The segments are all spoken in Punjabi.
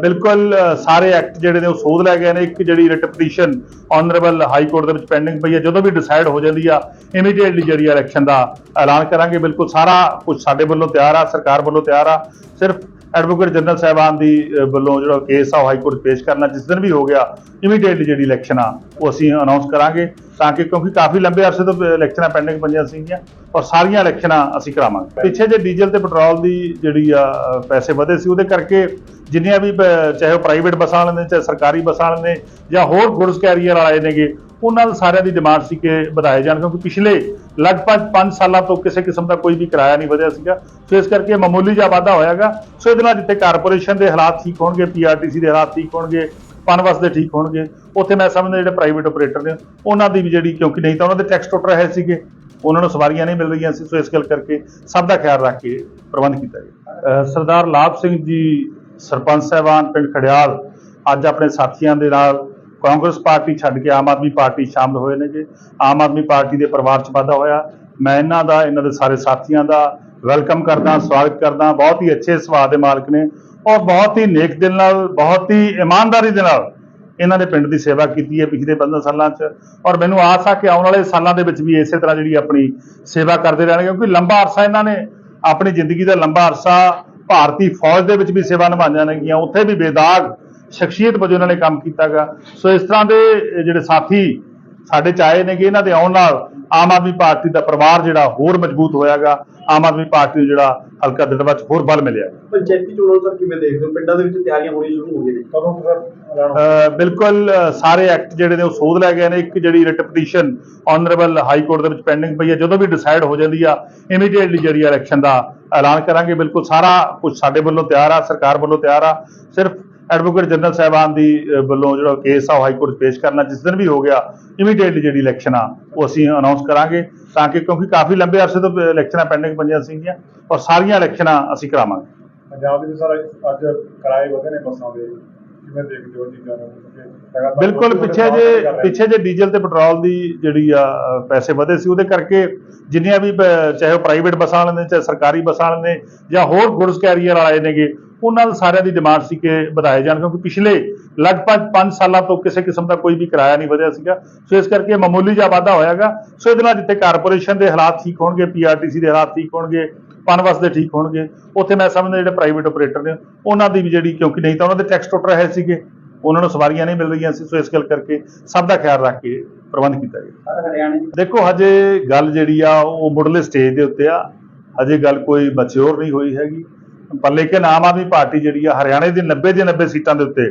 ਬਿਲਕੁਲ ਸਾਰੇ ਐਕਟ ਜਿਹੜੇ ਨੇ ਉਹ ਸੋਧ ਲੈ ਗਏ ਨੇ। ਇੱਕ ਜਿਹੜੀ writ petition honourable high court ਦੇ ਵਿੱਚ ਪੈਂਡਿੰਗ ਪਈ ਹੈ, ਜਦੋਂ ਵੀ ਡਿਸਾਈਡ ਹੋ ਜਾਂਦੀ ਆ ਇਮੀਡੀਏਟਲੀ ਜਿਹੜੀ ਇਲੈਕਸ਼ਨ ਦਾ ਐਲਾਨ ਕਰਾਂਗੇ। ਬਿਲਕੁਲ ਸਾਰਾ ਕੁਝ ਸਾਡੇ ਵੱਲੋਂ ਤਿਆਰ ਆ, ਸਰਕਾਰ ਵੱਲੋਂ ਤਿਆਰ ਆ। ਸਿਰਫ ਐਡਵੋਕੇਟ ਜਨਰਲ ਸਾਹਿਬਾਨ ਦੀ ਵੱਲੋਂ ਜਿਹੜਾ ਕੇਸ ਆ, ਉਹ ਹਾਈ ਕੋਰਟ ਪੇਸ਼ ਕਰਨਾ, ਜਿਸ ਦਿਨ ਵੀ ਹੋ ਗਿਆ ਇਮੀਡੀਏਟਲੀ ਜਿਹੜੀ ਇਲੈਕਸ਼ਨ ਆ, ਉਹ ਅਸੀਂ ਅਨਾਉਂਸ ਕਰਾਂਗੇ। ਤਾਂ ਕਿ ਕਿਉਂਕਿ ਕਾਫੀ ਲੰਬੇ ਅਰਸੇ ਤੋਂ ਇਲੈਕਸ਼ਨਾਂ ਪੈਂਡਿੰਗ ਪਈਆਂ ਸੀਗੀਆਂ ਔਰ ਸਾਰੀਆਂ ਇਲੈਕਸ਼ਨਾਂ ਅਸੀਂ ਕਰਾਵਾਂਗੇ। ਪਿੱਛੇ ਜੇ ਡੀਜ਼ਲ ਤੇ ਪੈਟਰੋਲ ਦੀ ਜਿਹੜੀ ਆ ਪੈਸੇ ਵਧੇ ਸੀ, ਉਹਦੇ ਕਰਕੇ ਜਿੰਨੀਆਂ ਵੀ ਚਾਹੇ ਉਹ ਪ੍ਰਾਈਵੇਟ ਬੱਸਾਂ ਵਾਲੇ ਨੇ, ਚਾਹੇ ਸਰਕਾਰੀ ਬੱਸਾਂ ਵਾਲੇ ਨੇ, ਜਾਂ ਹੋਰ ਗੁਡਸ ਕੈਰੀਅਰ ਵਾਲੇ ਨੇਗੇ, ਉਹਨਾਂ ਸਾਰਿਆਂ ਦੀ ਡਿਮਾਂਡ ਸੀ ਕਿ ਵਧਾਏ ਜਾਣ, ਕਿਉਂਕਿ ਪਿਛਲੇ ਲਗਭਗ 5 ਸਾਲਾਂ ਤੋਂ ਕਿਸੇ ਕਿਸਮ ਦਾ ਕੋਈ ਵੀ ਕਿਰਾਇਆ ਨਹੀਂ ਵਧਿਆ ਸੀਗਾ। ਸੋ ਇਸ ਕਰਕੇ ਮਾਮੂਲੀ ਜਿਹਾ ਵਾਧਾ ਹੋਇਆਗਾ। ਸੋ ਇਹਦੇ ਨਾਲ ਜਿੱਥੇ ਕਾਰਪੋਰੇਸ਼ਨ ਦੇ ਹਾਲਾਤ ਠੀਕ ਹੋਣਗੇ ਪੀਆਰਟੀਸੀ ਦੇ ਹਾਲਾਤ ਠੀਕ ਹੋਣਗੇ ਪਨਬਸ ਦੇ ਠੀਕ ਹੋਣਗੇ, ਉੱਥੇ ਮੈਂ ਸਮਝਦਾ ਜਿਹੜੇ ਪ੍ਰਾਈਵੇਟ ਆਪਰੇਟਰ ਨੇ, ਉਹਨਾਂ ਦੀ ਵੀ ਜਿਹੜੀ, ਕਿਉਂਕਿ ਨਹੀਂ ਤਾਂ ਉਹਨਾਂ ਦੇ ਟੈਕਸ ਟੁੱਟ ਰਹੇ ਸੀਗੇ, ਉਹਨਾਂ ਨੂੰ ਸਵਾਰੀਆਂ ਨਹੀਂ ਮਿਲ ਰਹੀਆਂ ਸੀ, ਸੋ ਇਸ ਗੱਲ ਕਰਕੇ ਸਭ ਦਾ ਖਿਆਲ ਰੱਖ ਕੇ ਪ੍ਰਬੰਧ ਕੀਤਾ ਗਿਆ। ਸਰਦਾਰ ਲਾਭ ਸਿੰਘ ਜੀ ਸਰਪੰਚ ਸਾਹਿਬਾਨ ਪਿੰਡ ਖੜਿਆਲ ਅੱਜ ਆਪਣੇ ਸਾਥੀਆਂ ਦੇ ਨਾਲ ਕਾਂਗਰਸ ਪਾਰਟੀ ਛੱਡ ਕੇ ਆਮ ਆਦਮੀ ਪਾਰਟੀ ਸ਼ਾਮਲ ਹੋਏ ਨੇ ਜੀ ਆਮ ਆਦਮੀ ਪਾਰਟੀ ਦੇ ਪਰਿਵਾਰ 'ਚ ਵਾਧਾ ਹੋਇਆ। ਮੈਂ ਇਹਨਾਂ ਦਾ, ਇਹਨਾਂ ਦੇ ਸਾਰੇ ਸਾਥੀਆਂ ਦਾ ਵੈਲਕਮ ਕਰਦਾ, ਸਵਾਗਤ ਕਰਦਾ। ਬਹੁਤ ਹੀ ਅੱਛੇ ਸੁਭਾਅ ਦੇ ਮਾਲਕ ਨੇ। ਔਰ ਬਹੁਤ ਹੀ ਨੇਕ ਦਿਲ ਨਾਲ, ਬਹੁਤ ਹੀ ਇਮਾਨਦਾਰੀ ਦੇ ਨਾਲ ਇਹਨਾਂ ਨੇ ਪਿੰਡ ਦੀ ਸੇਵਾ ਕੀਤੀ ਹੈ ਪਿਛਲੇ 15 ਸਾਲਾਂ 'ਚ। ਔਰ ਮੈਨੂੰ ਆਸ ਆ ਕਿ ਆਉਣ ਵਾਲੇ ਸਾਲਾਂ ਦੇ ਵਿੱਚ ਵੀ ਇਸੇ ਤਰ੍ਹਾਂ ਜਿਹੜੀ ਆਪਣੀ ਸੇਵਾ ਕਰਦੇ ਰਹਿਣਗੇ। ਕਿਉਂਕਿ ਲੰਬਾ ਅਰਸਾ ਇਹਨਾਂ ਨੇ। ਆਪਣੀ ਜ਼ਿੰਦਗੀ ਦਾ ਲੰਬਾ ਅਰਸਾ ਭਾਰਤੀ ਫੌਜ ਦੇ ਵਿੱਚ ਵੀ ਸੇਵਾ ਨਿਭਾਈਆਂ ਨੇਗੀਆਂ ਉੱਥੇ ਵੀ ਬੇਦਾਗ ਸ਼ਖਸੀਅਤ ਵਜੋਂ ਇਹਨਾਂ ਨੇ ਕੰਮ ਕੀਤਾਗਾ ਸੋ ਇਸ ਤਰ੍ਹਾਂ ਦੇ ਜਿਹੜੇ ਸਾਥੀ ਸਾਡੇ ਚ ਆਏ ਨੇਗੇ ਇਹਨਾਂ ਦੇ ਆਉਣ ਨਾਲ ਆਮ ਆਦਮੀ ਪਾਰਟੀ ਦਾ ਪਰਿਵਾਰ ਜਿਹੜਾ ਹੋਰ ਮਜ਼ਬੂਤ ਹੋਇਆਗਾ ਆਮ ਆਦਮੀ ਪਾਰਟੀ ਨੂੰ ਜਿਹੜਾ ਹਲਕਾ ਦਿਲਵਾ ਚ ਹੋਰ ਬਲ ਮਿਲਿਆ। ਪੰਚਾਇਤੀ ਚੋਣਾਂ ਸਰ ਕਿਵੇਂ ਦੇਖਦੇ ਹੋ? ਪਿੰਡਾਂ ਦੇ ਵਿੱਚ ਤਿਆਰੀਆਂ ਹੋਣੀਆਂ ਸ਼ੁਰੂ ਹੋ ਗਈਆਂ ਨੇ। ਕਦੋਂ ਕੁ ਬਿਲਕੁਲ ਸਾਰੇ ਐਕਟ ਜਿਹੜੇ ਨੇ ਉਹ ਸੋਧ ਲੈ ਗਏ ਨੇ। ਇੱਕ ਜਿਹੜੀ writ petition honourable high court ਦੇ ਵਿੱਚ ਪੈਂਡਿੰਗ ਪਈ ਹੈ ਜਦੋਂ ਵੀ ਡਿਸਾਈਡ ਹੋ ਜਾਂਦੀ ਆ ਇਮੀਡੀਏਟਲੀ ਜਿਹੜੀ ਇਲੈਕਸ਼ਨ ਦਾ ਐਲਾਨ ਕਰਾਂਗੇ, ਬਿਲਕੁਲ ਸਾਰਾ ਕੁਝ ਸਾਡੇ ਵੱਲੋਂ ਤਿਆਰ ਆ, ਸਰਕਾਰ ਵੱਲੋਂ ਤਿਆਰ ਆ। ਸਿਰਫ ਐਡਵੋਕੇਟ ਜਨਰਲ ਸਾਹਿਬਾਨ ਦੀ ਵੱਲੋਂ ਜਿਹੜਾ ਕੇਸ ਆ, ਉਹ ਹਾਈ ਕੋਰਟ 'ਚ ਪੇਸ਼ ਕਰਨਾ ਜਿਸ ਦਿਨ ਵੀ ਹੋ ਗਿਆ, ਇਮੀਡੀਏਟਲੀ ਜਿਹੜੀ ਇਲੈਕਸ਼ਨ ਆ, ਉਹ ਅਸੀਂ ਅਨਾਉਂਸ ਕਰਾਂਗੇ ਤਾਂ ਕਿ ਕਿਉਂਕਿ ਕਾਫੀ ਲੰਬੇ ਅਰਸੇ ਤੋਂ ਇਲੈਕਸ਼ਨਾਂ ਪੈਂਡਿੰਗ ਪਈਆਂ ਸੀਗੀਆਂ ਔਰ ਸਾਰੀਆਂ ਇਲੈਕਸ਼ਨਾਂ ਅਸੀਂ ਕਰਾਵਾਂਗੇ। ਪੰਜਾਬ ਦੇ ਵਿੱਚ ਅੱਜ ਕਿਰਾਏ ਵਧੇ ਨੇ ਬੱਸਾਂ ਦੇ। ਕਿਵੇਂ ਦੇਖਦੇ ਹੋ ਬਿਲਕੁਲ ਲੋਕ ਪਿੱਛੇ ਜੇ। ਪਿੱਛੇ ਜੇ ਡੀਜ਼ਲ ਤੇ ਪੈਟਰੋਲ ਦੀ ਜਿਹੜੀ ਆ ਪੈਸੇ ਵਧੇ ਸੀ ਉਹਦੇ ਕਰਕੇ ਜਿੰਨੀਆਂ ਵੀ ਚਾਹੇ ਉਹ ਪ੍ਰਾਈਵੇਟ ਬੱਸਾਂ ਵਾਲੇ ਨੇ ਚਾਹੇ ਸਰਕਾਰੀ ਬੱਸਾਂ ਵਾਲੇ ਨੇ ਜਾਂ ਹੋਰ ਗੁਡਸ ਕੈਰੀਅਰ ਵਾਲੇ ਨੇਗੇ ਉਹਨਾਂ ਸਾਰਿਆਂ ਦੀ ਡਿਮਾਂਡ ਸੀ ਕਿ ਵਧਾਏ ਜਾਣ ਕਿਉਂਕਿ ਪਿਛਲੇ ਲਗਭਗ 5 ਸਾਲਾਂ ਤੋਂ ਕਿਸੇ ਕਿਸਮ ਦਾ ਕੋਈ ਵੀ ਕਿਰਾਇਆ ਨਹੀਂ ਵਧਿਆ ਸੀਗਾ ਸੋ ਇਸ ਕਰਕੇ ਮਾਮੂਲੀ ਜਿਹਾ ਵਾਧਾ ਹੋਇਆਗਾ ਸੋ ਇਹਦੇ ਨਾਲ ਜਿੱਥੇ ਕਾਰਪੋਰੇਸ਼ਨ ਦੇ ਹਾਲਾਤ ਠੀਕ ਹੋਣਗੇ ਪੀਆਰਟੀਸੀ ਦੇ ਹਾਲਾਤ ਠੀਕ ਹੋਣਗੇ ਪਨਬਸ ਦੇ ਠੀਕ ਹੋਣਗੇ। ਉੱਥੇ ਮੈਂ ਸਮਝਦਾ ਜਿਹੜੇ ਪ੍ਰਾਈਵੇਟ ਆਪਰੇਟਰ ਨੇ ਉਹਨਾਂ ਦੀ ਵੀ ਜਿਹੜੀ ਕਿਉਂਕਿ ਨਹੀਂ ਤਾਂ ਉਹਨਾਂ ਦੇ ਟੈਕਸ ਟੁੱਟ ਰਹੇ ਸੀਗੇ। ਉਹਨਾਂ ਨੂੰ ਸਵਾਰੀਆਂ ਨਹੀਂ ਮਿਲ ਰਹੀਆਂ ਸੀ ਸੋ ਇਸ ਗੱਲ ਕਰਕੇ ਸਭ ਦਾ ਖਿਆਲ ਰੱਖ ਕੇ ਪ੍ਰਬੰਧ ਕੀਤਾ ਗਿਆ। ਦੇਖੋ ਹਜੇ ਗੱਲ ਜਿਹੜੀ ਆ ਉਹ ਮੁੱਢਲੇ ਸਟੇਜ ਦੇ ਉੱਤੇ ਆ। ਹਜੇ ਗੱਲ ਕੋਈ ਮੈਚੁਰ ਨਹੀਂ ਹੋਈ ਹੈਗੀ। ਪਰ ਲੇਕਿਨ ਆਮ ਆਦਮੀ ਪਾਰਟੀ ਜਿਹੜੀ ਆ ਹਰਿਆਣੇ ਦੀ 90 ਦੇ 90 ਸੀਟਾਂ ਦੇ ਉੱਤੇ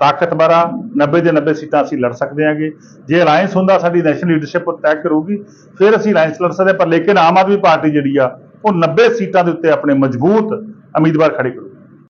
ਤਾਕਤਵਰ ਆ 90 ਦੇ 90 ਸੀਟਾਂ ਅਸੀਂ ਲੜ ਸਕਦੇ ਹਾਂਗੇ ਜੇ ਅਲਾਈਅੰਸ ਹੁੰਦਾ ਸਾਡੀ ਨੈਸ਼ਨਲ ਲੀਡਰਸ਼ਿਪ ਤੈਅ ਕਰੂਗੀ ਫਿਰ ਅਸੀਂ ਅਲਾਈਅੰਸ ਲੜ ਸਕਦੇ। ਪਰ ਲੇਕਿਨ ਆਮ ਆਦਮੀ ਪਾਰਟੀ ਜਿਹੜੀ ਆ ਉਹ 90 ਸੀਟਾਂ ਦੇ ਉੱਤੇ ਆਪਣੇ ਮਜ਼ਬੂਤ ਉਮੀਦਵਾਰ ਖੜੇ ਕਰੂ